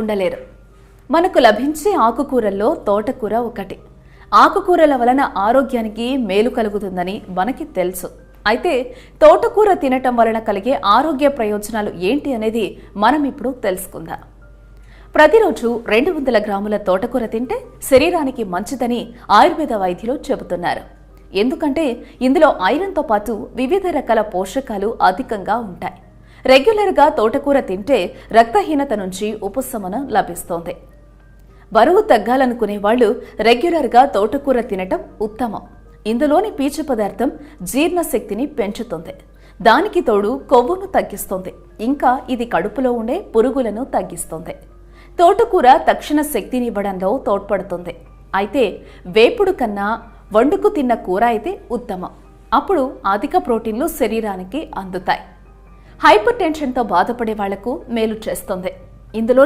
ఉండలేరు. మనకు లభించే ఆకుకూరల్లో తోటకూర ఒకటి. ఆకుకూరల వలన ఆరోగ్యానికి మేలు కలుగుతుందని మనకి తెలుసు. అయితే తోటకూర తినటం వలన కలిగే ఆరోగ్య ప్రయోజనాలు ఏంటి అనేది మనం ఇప్పుడు తెలుసుకుందాం. ప్రతిరోజు రెండు వందల గ్రాముల తోటకూర తింటే శరీరానికి మంచిదని ఆయుర్వేద వైద్యులు చెబుతున్నారు. ఎందుకంటే ఇందులో ఐరన్తో పాటు వివిధ రకాల పోషకాలు అధికంగా ఉంటాయి. రెగ్యులర్గా తోటకూర తింటే రక్తహీనత నుంచి ఉపశమనం లభిస్తోంది. బరువు తగ్గాలనుకునే వాళ్ళు రెగ్యులర్గా తోటకూర తినటం ఉత్తమం. ఇందులోని పీచు పదార్థం జీర్ణశక్తిని పెంచుతుంది. దానికి తోడు కొవ్వును తగ్గిస్తుంది. ఇంకా ఇది కడుపులో ఉండే పురుగులను తగ్గిస్తుంది. తోటకూర తక్షణ శక్తినివ్వడంలో తోడ్పడుతుంది. అయితే వేపుడు కన్నా వండుకు తిన్న కూర అయితే ఉత్తమం. అప్పుడు అధిక ప్రోటీన్లు శరీరానికి అందుతాయి. హైపర్ టెన్షన్తో బాధపడే వాళ్ళకు మేలు చేస్తుంది. ఇందులో